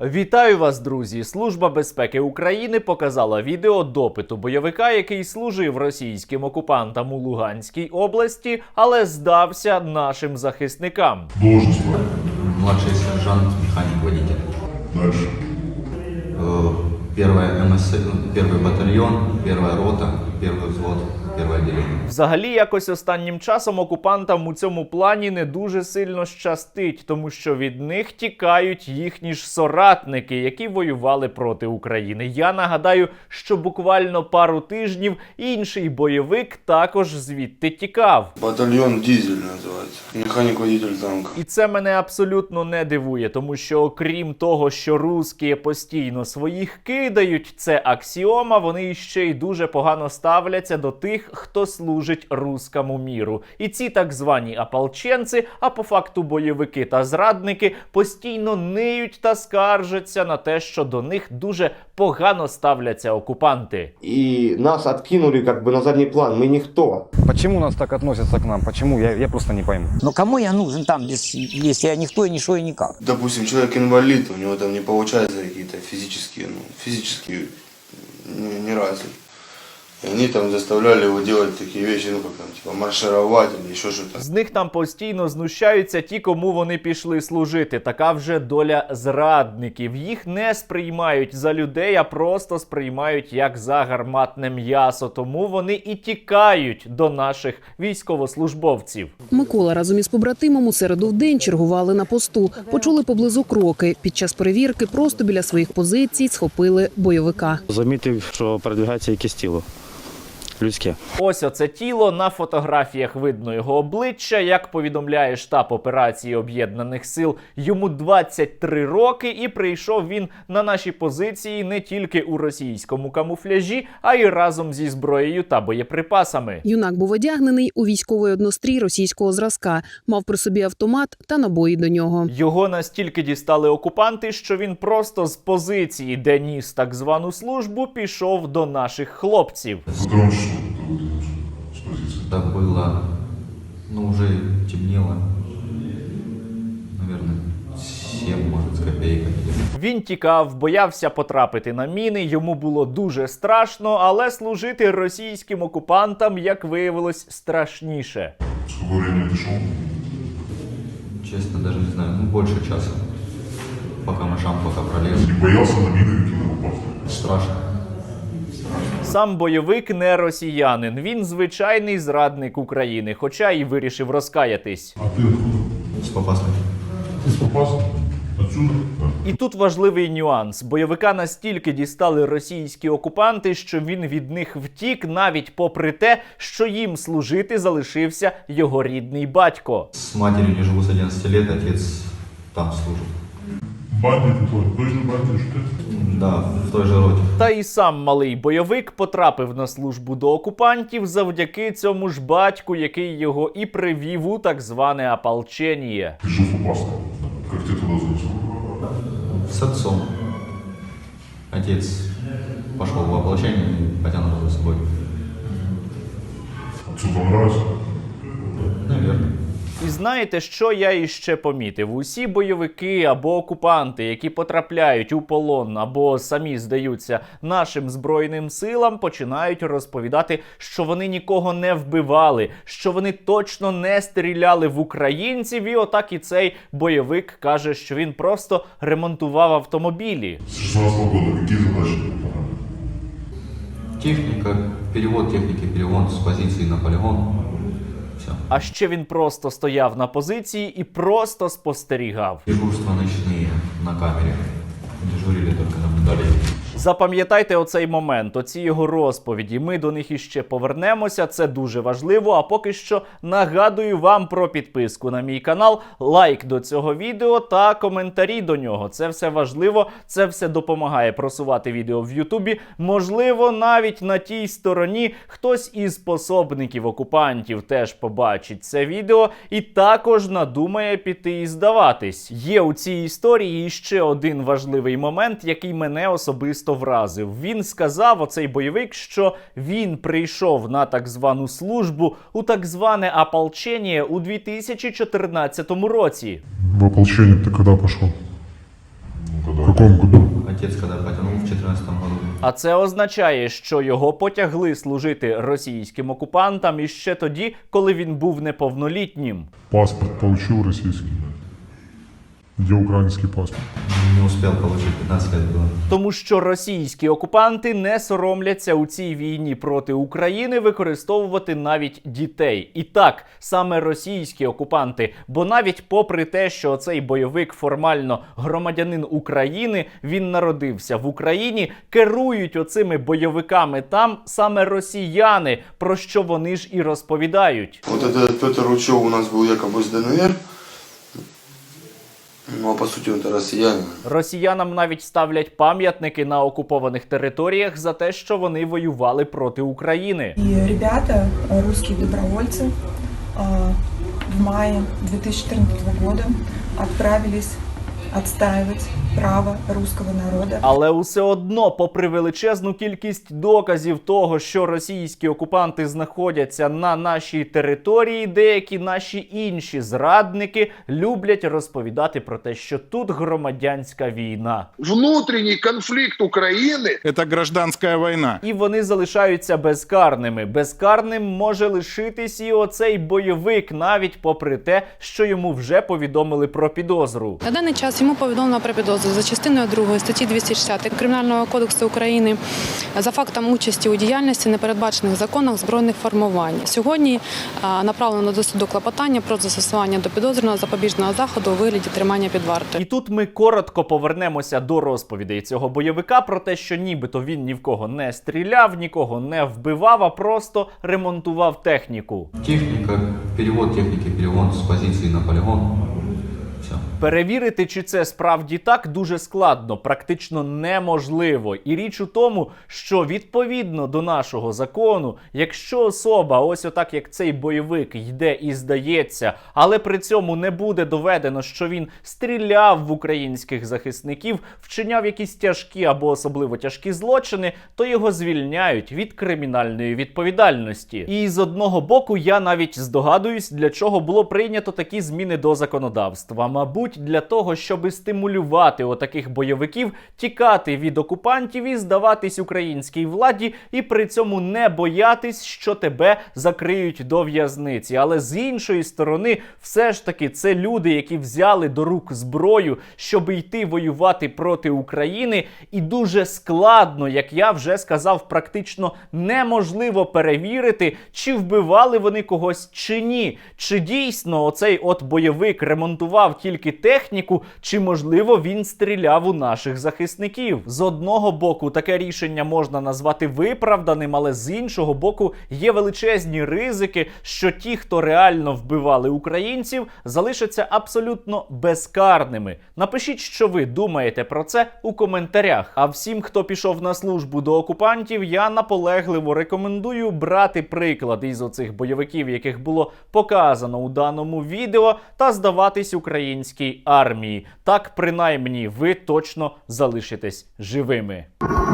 Вітаю вас, друзі! Служба безпеки України показала відео допиту бойовика, який служив російським окупантам у Луганській області, але здався нашим захисникам. Должность твоя. Младший сержант, механик-водитель. Дальше. Э, Первая МС, ну, первый батальон, первая рота, первый взвод, первое отделение. Взагалі, якось останнім часом окупантам у цьому плані не дуже сильно щастить, тому що від них тікають їхні ж соратники, які воювали проти України. Я нагадаю, що буквально пару тижнів інший бойовик також звідти тікав. Батальон Дизель называется. Механик-водитель танка. І це мене абсолютно не дивує, тому що окрім того, що русські постійно своїх кидають, це аксіома, вони ще й дуже погано ставляться до тих, хто служить руському міру. І ці так звані ополченці, а по факту бойовики та зрадники, постійно ниють та скаржаться на те, що до них дуже погано ставляться окупанти. и нас откинули как бы на задний план. Мы никто. Почему нас так относятся к нам? Почему? Я, я просто не пойму. Но кому я нужен там, если я никто и ничего и никак? Допустим, человек инвалид, у него там не получается какие-то физические, ну, физически не, не развит. И они там заставляли его делать такие вещи, ну, как там, типа, маршировать или еще что-то. З них там постійно знущаються ті, кому вони пішли служити. Така вже доля зрадників. Їх не сприймають за людей, а просто сприймають як за гарматне м'ясо. Тому вони і тікають до наших військовослужбовців. Микола разом із побратимом у середу в день чергували на посту. Почули поблизу кроки. Під час перевірки просто біля своїх позицій схопили бойовика. Замітив, що передвигається якесь тіло людське. Ось оце тіло на фотографіях видно його обличчя. Як повідомляє штаб операції Об'єднаних Сил, йому 23 роки, і прийшов він на наші позиції не тільки у російському камуфляжі, а й разом зі зброєю та боєприпасами. Юнак був одягнений у військовий однострій російського зразка, мав при собі автомат та набої до нього. Його настільки дістали окупанти, що він просто з позиції, де ніс так звану службу, пішов до наших хлопців. За которым число ты выдвинулся с позиции? Это было, ну, уже темнело, наверное, 7, может, с копейками. Він тікав, боявся потрапити на міни. Йому було дуже страшно, але служити російським окупантам, як виявилось, страшніше. Сколько времени ты шел? Честно, даже не знаю, ну, больше часа. Пока мышам, пока пролез. Не боялся на мины какие-то попасть? Страшно. Сам бойовик не росіянин. Він звичайний зрадник України, хоча і вирішив розкаятись. А. Ты с Попасной? Отсюда? Да. І тут важливий нюанс: бойовика настільки дістали російські окупанти, що він від них втік, навіть попри те, що їм служити залишився його рідний батько. С матерью не живу с 11 лет, отец там служит. Бандит ты твой, точно бандит, что ты? Да, в той же роте. Та і сам малий бойовик потрапив на службу до окупантів завдяки цьому ж батьку, який його і привів у так зване ополченіє. Ты жил в Попасной. Как тебе туда занесло? С отцом. Отец пошел в ополчение и потянул за собой. Отцу там нравится? Наверное. І знаєте, що я іще помітив? Усі бойовики або окупанти, які потрапляють у полон або самі здаються нашим збройним силам, починають розповідати, що вони нікого не вбивали, що вони точно не стріляли в українців. І отак і цей бойовик каже, що він просто ремонтував автомобілі. С 16 года какие задачи ты выполнял? Техника, перевод техники, перевод с позиции на полигон. Все. А ще він просто стояв на позиції і просто спостерігав. Дежурства ночные на камері. Дежурили тільки наблюдали. Запам'ятайте оцей момент, оці його розповіді. Ми до них іще повернемося. Це дуже важливо. А поки що нагадую вам про підписку на мій канал, лайк до цього відео та коментарі до нього. Це все важливо, це все допомагає просувати відео в Ютубі. Можливо, навіть на тій стороні хтось із пособників окупантів теж побачить це відео і також надумає піти і здаватись. Є у цій історії ще один важливий момент, який мене особисто вразив. Він сказав, оцей бойовик, що він прийшов на так звану службу у так зване ополчення у 2014 році. В ополчение ты когда пошел? В каком году? Отец когда потянул в 2014 году. А це означає, що його потягли служити російським окупантам іще тоді, коли він був неповнолітнім. Паспорт получил российский. Где украинский паспорт? Не успел получить, 15 лет было. Тому що російські окупанти не соромляться у цій війні проти України використовувати навіть дітей. І так, саме російські окупанти, бо навіть попри те, що цей бойовик формально громадянин України, він народився в Україні, керують оцими бойовиками там саме росіяни, про що вони ж і розповідають. Вот этот Петр Ручев у нас был якобы с ДНР. Ну а по сути он это россиянин. Росіянам навіть ставлять пам'ятники на окупованих територіях за те, що вони воювали проти України. И ребята, э, русские добровольцы, э, в мае 2014 года отправились отстаивать право русского народа Але усе одно, попри величезну кількість доказів того, що російські окупанти знаходяться на нашій території, деякі наші інші зрадники люблять розповідати про те, що тут громадянська війна, Внутренний конфликт Украины – это гражданская война. і вони залишаються безкарними. Безкарним може лишитись і оцей бойовик, навіть попри те, що йому вже повідомили про підозру. На даний час йому повідомлено про підозру за частиною 2 статті 260 Кримінального кодексу України за фактом участі у діяльності непередбачених законах збройних формувань. Сьогодні направлено до суду клопотання про застосування до підозрюваного запобіжного заходу у вигляді тримання під вартою. І тут ми коротко повернемося до розповідей цього бойовика про те, що нібито він ні в кого не стріляв, нікого не вбивав, а просто ремонтував техніку. Техника, перевод техники, перегон с позиции на полигон. Все. Перевірити, чи це справді так, дуже складно, практично неможливо. І річ у тому, що відповідно до нашого закону, якщо особа, ось отак як цей бойовик, йде і здається, але при цьому не буде доведено, що він стріляв в українських захисників, вчиняв якісь тяжкі або особливо тяжкі злочини, то його звільняють від кримінальної відповідальності. І з одного боку, я навіть здогадуюсь, для чого було прийнято такі зміни до законодавства. Мабуть, для того, щоб стимулювати отаких бойовиків тікати від окупантів і здаватись українській владі, і при цьому не боятись, що тебе закриють до в'язниці. Але з іншої сторони, все ж таки, це люди, які взяли до рук зброю, щоб йти воювати проти України, і дуже складно, як я вже сказав, практично неможливо перевірити, чи вбивали вони когось чи ні. Чи дійсно оцей от бойовик ремонтував тільки техніку, чи можливо він стріляв у наших захисників. З одного боку, таке рішення можна назвати виправданим, але з іншого боку, є величезні ризики, що ті, хто реально вбивали українців, залишаться абсолютно безкарними. Напишіть, що ви думаєте про це у коментарях. А всім, хто пішов на службу до окупантів, я наполегливо рекомендую брати приклад із оцих бойовиків, яких було показано у даному відео, та здаватись українській армії. Так, принаймні, ви точно залишитесь живими. Давайте!